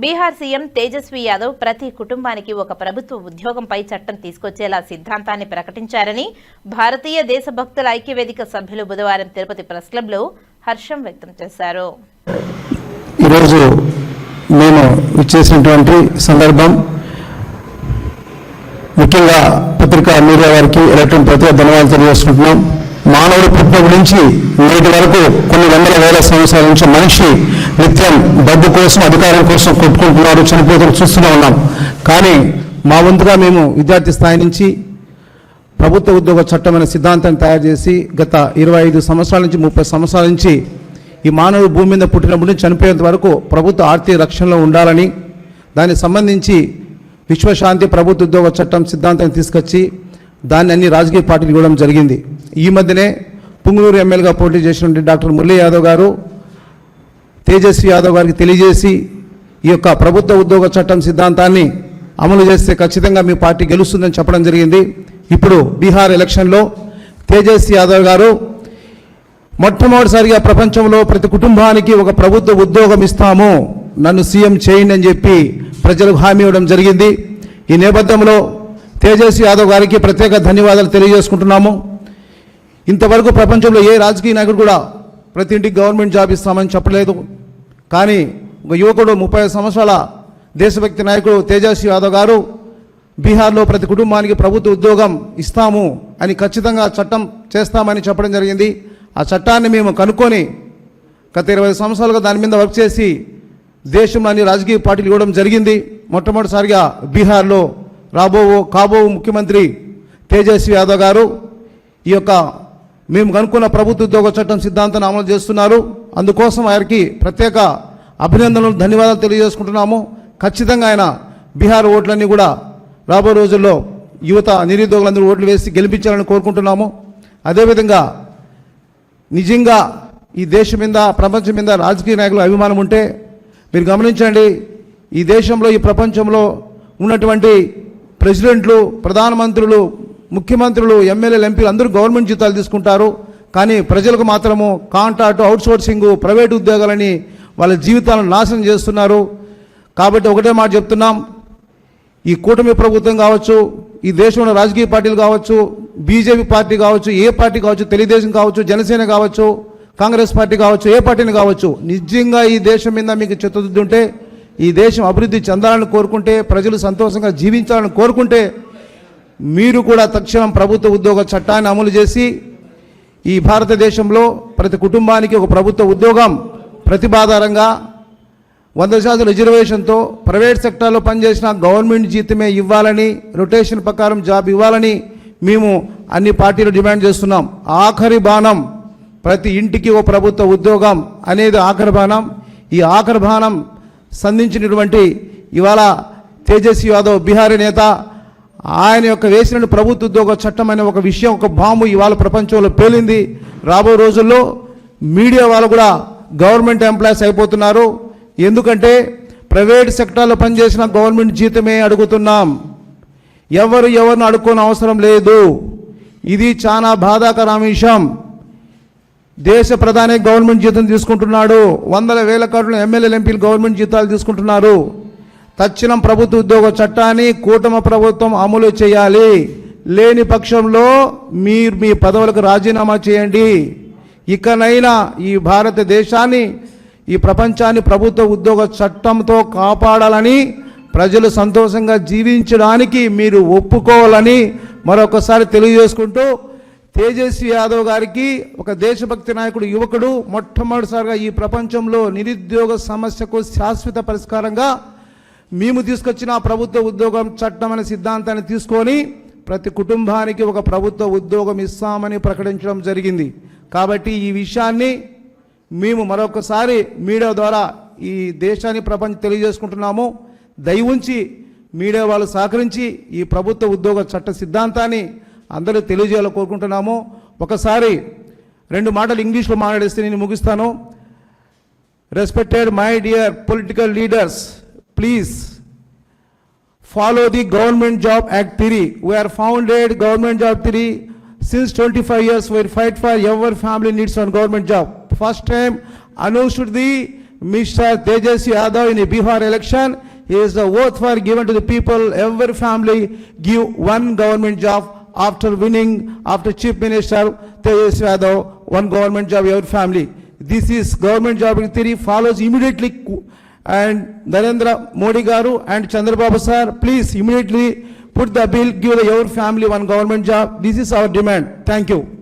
Bihar CM Tejaswi Yadav ప్రతి కుటుంబానికి ఒక ప్రభుత్వ ఉద్యోగంపై చట్టం తీసుకొచ్చేలా సిద్ధాంతాన్ని ప్రకటించారని భారతీయ దేశభక్తుల ఐక్యవేదిక సభ్యులు బుధవారం తిరుపతి ప్రెస్ క్లబ్లో హర్షం వ్యక్తం చేశారు. ఈరోజు మేము ఇచ్చేసినటువంటి సందర్భం ముఖ్యంగా పత్రికా మీడియా వారికి ఎలక్ట్రానిక్ ప్రతి ధన్యవాదాలు తెలియజేసుకుంటున్నాం. మానవుడు పుట్టిన గురించి నేటి వరకు కొన్ని వందల వేల సంవత్సరాల నుంచి మనిషి నిత్యం డబ్బు కోసం అధికారం కోసం కొట్టుకుంటున్నారు చనిపోతున్నారు చూస్తూనే ఉన్నాం. కానీ మా వంతుగా మేము విద్యార్థి స్థాయి నుంచి ప్రభుత్వ ఉద్యోగ చట్టం అనే సిద్ధాంతాన్ని తయారు చేసి గత ఇరవై ఐదు సంవత్సరాల నుంచి ముప్పై సంవత్సరాల నుంచి ఈ మానవుడు భూమి మీద పుట్టినప్పటి నుంచి చనిపోయేంత వరకు ప్రభుత్వ ఆర్థిక రక్షణలో ఉండాలని దానికి సంబంధించి విశ్వశాంతి ప్రభుత్వ ఉద్యోగ చట్టం సిద్ధాంతాన్ని తీసుకొచ్చి దాన్ని అన్ని రాజకీయ పార్టీలు ఇవ్వడం జరిగింది. ఈ మధ్యనే పుంగళూరు ఎమ్మెల్యేగా పోటీ చేసినటువంటి డాక్టర్ మురళీ యాదవ్ గారు తేజస్వి యాదవ్ గారికి తెలియజేసి ఈ యొక్క ప్రభుత్వ ఉద్యోగ చట్టం సిద్ధాంతాన్ని అమలు చేస్తే ఖచ్చితంగా మీ పార్టీ గెలుస్తుందని చెప్పడం జరిగింది. ఇప్పుడు బీహార్ ఎలక్షన్లో తేజస్వి యాదవ్ గారు మొట్టమొదటిసారిగా ప్రపంచంలో ప్రతి కుటుంబానికి ఒక ప్రభుత్వ ఉద్యోగం ఇస్తాము నన్ను సీఎం చేయండి అని చెప్పి ప్రజలకు హామీ ఇవ్వడం జరిగింది. ఈ నేపథ్యంలో తేజస్వి యాదవ్ గారికి ప్రత్యేక ధన్యవాదాలు తెలియజేసుకుంటున్నాము. ఇంతవరకు ప్రపంచంలో ఏ రాజకీయ నాయకుడు కూడా ప్రతి ఇంటికి గవర్నమెంట్ జాబ్ ఇస్తామని చెప్పలేదు. కానీ ఒక యువకుడు ముప్పై సంవత్సరాల దేశభక్తి నాయకుడు తేజస్వి యాదవ్ గారు బీహార్లో ప్రతి కుటుంబానికి ప్రభుత్వ ఉద్యోగం ఇస్తాము అని ఖచ్చితంగా చట్టం చేస్తామని చెప్పడం జరిగింది. ఆ చట్టాన్ని మేము కనుక్కొని గత ఇరవై సంవత్సరాలుగా దాని మీద వర్క్ చేసి దేశంలో అన్ని రాజకీయ పార్టీలు ఇవ్వడం జరిగింది. మొట్టమొదటిసారిగా బీహార్లో రాబో కాబో ముఖ్యమంత్రి తేజస్వి యాదవ్ గారు ఈ యొక్క మేము కనుక్కున్న ప్రభుత్వ ఉద్యోగ చట్టం సిద్ధాంతాన్ని అమలు చేస్తున్నారు. అందుకోసం వారికి ప్రత్యేక అభినందనలు ధన్యవాదాలు తెలియజేసుకుంటున్నాము. ఖచ్చితంగా ఆయన బీహార్ ఓట్లన్నీ కూడా రాబో రోజుల్లో యువత నిరుద్యోగులందరూ ఓట్లు వేసి గెలిపించాలని కోరుకుంటున్నాము. అదేవిధంగా నిజంగా ఈ దేశం మీద ప్రపంచం మీద రాజకీయ నాయకుల అభిమానం ఉంటే మీరు గమనించండి ఈ దేశంలో ఈ ప్రపంచంలో ఉన్నటువంటి ప్రెసిడెంట్లు ప్రధానమంత్రులు ముఖ్యమంత్రులు ఎమ్మెల్యేలు ఎంపీలు అందరూ గవర్నమెంట్ జీతాలు తీసుకుంటారు. కానీ ప్రజలకు మాత్రము కాంట్రాక్ట్ అవుట్సోర్సింగ్ ప్రైవేట్ ఉద్యోగాలని వాళ్ళ జీవితాలను నాశనం చేస్తున్నారు. కాబట్టి ఒకటే మాట చెప్తున్నాం. ఈ కూటమి ప్రభుత్వం కావచ్చు ఈ దేశంలో రాజకీయ పార్టీలు కావచ్చు బీజేపీ పార్టీ కావచ్చు ఏ పార్టీ కావచ్చు తెలుగుదేశం కావచ్చు జనసేన కావచ్చు కాంగ్రెస్ పార్టీ కావచ్చు ఏ పార్టీని కావచ్చు నిజంగా ఈ దేశం మీద మీకు చిత్తదిద్దుంటే ఈ దేశం అభివృద్ధి చెందాలని కోరుకుంటే ప్రజలు సంతోషంగా జీవించాలని కోరుకుంటే మీరు కూడా తక్షణం ప్రభుత్వ ఉద్యోగ చట్టాన్ని అమలు చేసి ఈ భారతదేశంలో ప్రతి కుటుంబానికి ఒక ప్రభుత్వ ఉద్యోగం ప్రతిపాదారంగా వంద శాతం రిజర్వేషన్తో ప్రైవేట్ సెక్టార్లో పనిచేసిన గవర్నమెంట్ జీతమే ఇవ్వాలని రొటేషన్ ప్రకారం జాబ్ ఇవ్వాలని మేము అన్ని పార్టీలు డిమాండ్ చేస్తున్నాం. ఆఖరి బాణం ప్రతి ఇంటికి ఒక ప్రభుత్వ ఉద్యోగం అనేది ఆఖరి బాణం. ఈ ఆఖరి బాణం సంధించినటువంటి ఇవాళ తేజస్వి యాదవ్ బీహారీ నేత ఆయన యొక్క వేసిన ప్రభుత్వ ఉద్యోగ చట్టం అనే ఒక విషయం ఒక బాంబు ఇవాళ ప్రపంచంలో పేలింది. రాబో రోజుల్లో మీడియా వాళ్ళు కూడా గవర్నమెంట్ ఎంప్లాయీస్ అయిపోతున్నారు. ఎందుకంటే ప్రైవేట్ సెక్టార్లో పనిచేసిన గవర్నమెంట్ జీతమే అడుగుతున్నాం. ఎవరు ఎవరిని అడుక్కోని అవసరం లేదు. ఇది చాలా బాధాకర అంశం దేశ ప్రధాని గవర్నమెంట్ జీతం తీసుకుంటున్నాడు. వందల వేల కోట్ల ఎమ్మెల్యేలు ఎంపీలు గవర్నమెంట్ జీతాలు తీసుకుంటున్నారు. తక్షణం ప్రభుత్వ ఉద్యోగ చట్టాన్ని కూటమి ప్రభుత్వం అమలు చేయాలి. లేని పక్షంలో మీరు మీ పదవులకు రాజీనామా చేయండి. ఇకనైనా ఈ భారతదేశాన్ని ఈ ప్రపంచాన్ని ప్రభుత్వ ఉద్యోగ చట్టంతో కాపాడాలని ప్రజలు సంతోషంగా జీవించడానికి మీరు ఒప్పుకోవాలని మరొకసారి తెలియజేసుకుంటూ తేజస్వి యాదవ్ గారికి ఒక దేశభక్తి నాయకుడు యువకుడు మొట్టమొదటిసారిగా ఈ ప్రపంచంలో నిరుద్యోగ సమస్యకు శాశ్వత పరిష్కారంగా మేము తీసుకొచ్చిన ప్రభుత్వ ఉద్యోగం చట్టం అనే సిద్ధాంతాన్ని తీసుకొని ప్రతి కుటుంబానికి ఒక ప్రభుత్వ ఉద్యోగం ఇస్తామని ప్రకటించడం జరిగింది. కాబట్టి ఈ విషయాన్ని మేము మరొకసారి మీడియా ద్వారా ఈ దేశాన్ని ప్రపంచం తెలియజేసుకుంటున్నాము. దయవుంచి మీడియా వాళ్ళు సహకరించి ఈ ప్రభుత్వ ఉద్యోగ చట్ట సిద్ధాంతాన్ని అందరూ తెలియజేయాలని కోరుకుంటున్నాము. ఒకసారి రెండు మాటలు ఇంగ్లీష్లో మాట్లాడేస్తే నేను ముగిస్తాను. Respected my dear political leaders please follow the Government Job Act 3 We are founded Government Job 3 since 25 years. We fight for every family needs on government job. First time announced the Mr. Tejas Yadav in a Bihar election. He is the oath for given to the people. Every family give one government job after winning, after Chief Minister Tejas Yadav, one government job every family. This is government job theory follows immediately and Narendra Modi Garu and Chandrababu sir, please immediately put the bill, give the every family one government job. This is our demand. Thank you.